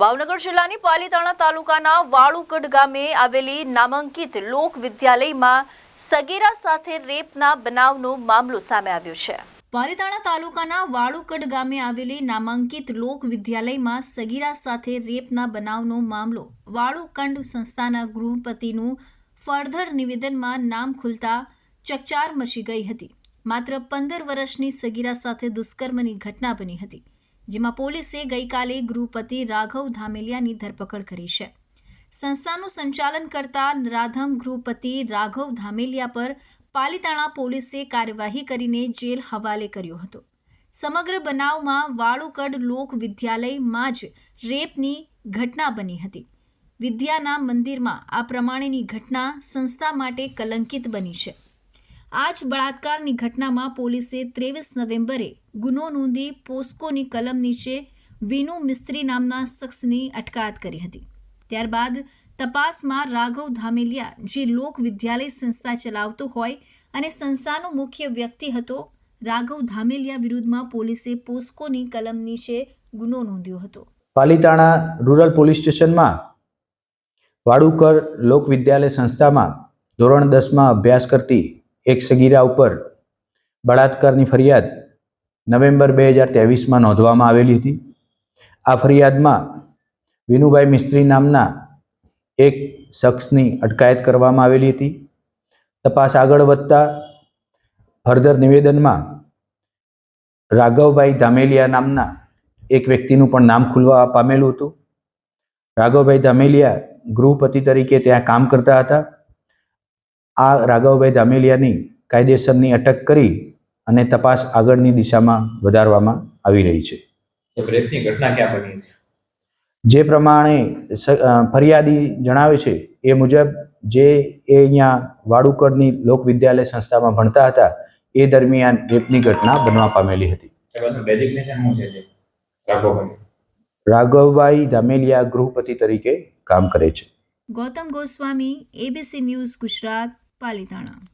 ભાવનગર જિલ્લાની પાલીતાણા તાલુકાના વાળુકડ ગામે આવેલી નામાંકિત લોક વિદ્યાલયમાં સગીરા સાથે રેપના બનાવનો મામલો સામે આવ્યો છે. પાલીતાણા તાલુકાના વાળુકડ ગામે આવેલી નામાંકિત લોક વિદ્યાલયમાં સગીરા સાથે રેપના બનાવનો મામલો વાળુકંડ સંસ્થાના ગૃહપતિનું ફર્ધર નિવેદનમાં નામ ખુલતા ચકચાર મચી ગઈ હતી. માત્ર પંદર વર્ષની સગીરા સાથે દુષ્કર્મની ઘટના બની હતી. જેમાં પોલીસે ગઈકાલે ગૃહપતિ રાઘવ ધામેલિયાની ધરપકડ કરી છે. સંસ્થાનું સંચાલન કરતા રાધમ ગૃહપતિ રાઘવ ધામેલિયા પર પાલીતાણા પોલીસે કાર્યવાહી કરીને જેલ હવાલે કર્યો હતો. સમગ્ર બનાવમાં વાળુકડ લોક વિદ્યાલયમાં જ રેપની ઘટના બની હતી. વિદ્યાના મંદિરમાં આ પ્રમાણેની ઘટના સંસ્થા માટે કલંકિત બની છે. આ જ બળાત્કારની ઘટનામાં પોલીસે ત્રેવીસ નવેમ્બરે ગુનો નોંધી પોસ્કોની કલમ નીચે વિનુ મિસ્ત્રી નામના શખ્સની અટકાયત કરી હતી. ત્યારબાદ તપાસમાં રાઘવ ધામેલિયા, જે લોક વિદ્યાલય સંસ્થા ચલાવતો હોય અને સંસ્થાનો મુખ્ય વ્યક્તિ હતો, રાઘવ ધામેલિયા વિરુદ્ધમાં પોલીસે પોસ્કોની કલમ નીચે ગુનો નોંધ્યો હતો. પાલીતાણા રૂરલ પોલીસ સ્ટેશનમાં વાડુકર લોક વિદ્યાલય સંસ્થામાં ધોરણ દસમાં અભ્યાસ કરતી એક સગીરા ઉપર બળાત્કારની ફરિયાદ નવેમ્બર બે હજાર ત્રેવીસમાં નોંધવામાં આવેલી હતી. આ ફરિયાદમાં વિનુભાઈ મિસ્ત્રી નામના એક શખ્સની અટકાયત કરવામાં આવેલી હતી. તપાસ આગળ વધતા ફર્ધર નિવેદનમાં રાઘવભાઈ ધામેલિયા નામના એક વ્યક્તિનું પણ નામ ખુલવા પામેલું હતું. રાઘવભાઈ ધામેલિયા ગૃહપતિ તરીકે ત્યાં કામ કરતા હતા. આ રાઘવભાઈ ધામેલિયાની કાયદેસરની અટક કરી અને તપાસ આગળની દિશામાં વધારવામાં આવી રહી છે. રેપની ઘટના ક્યાં બની જે પ્રમાણે ફરિયાદી જણાવે છે એ મુજબ જે એ અહીંયા વાડુકરની લોક વિદ્યાલય સંસ્થામાં ભણતા હતા એ દરમિયાન રેપની ઘટના બનવા પામેલી હતી. રાઘવભાઈ. ધામેલિયા ગૃહપતિ તરીકે કામ કરે છે. Gautam Goswami ABC news Gujarat. Palitana.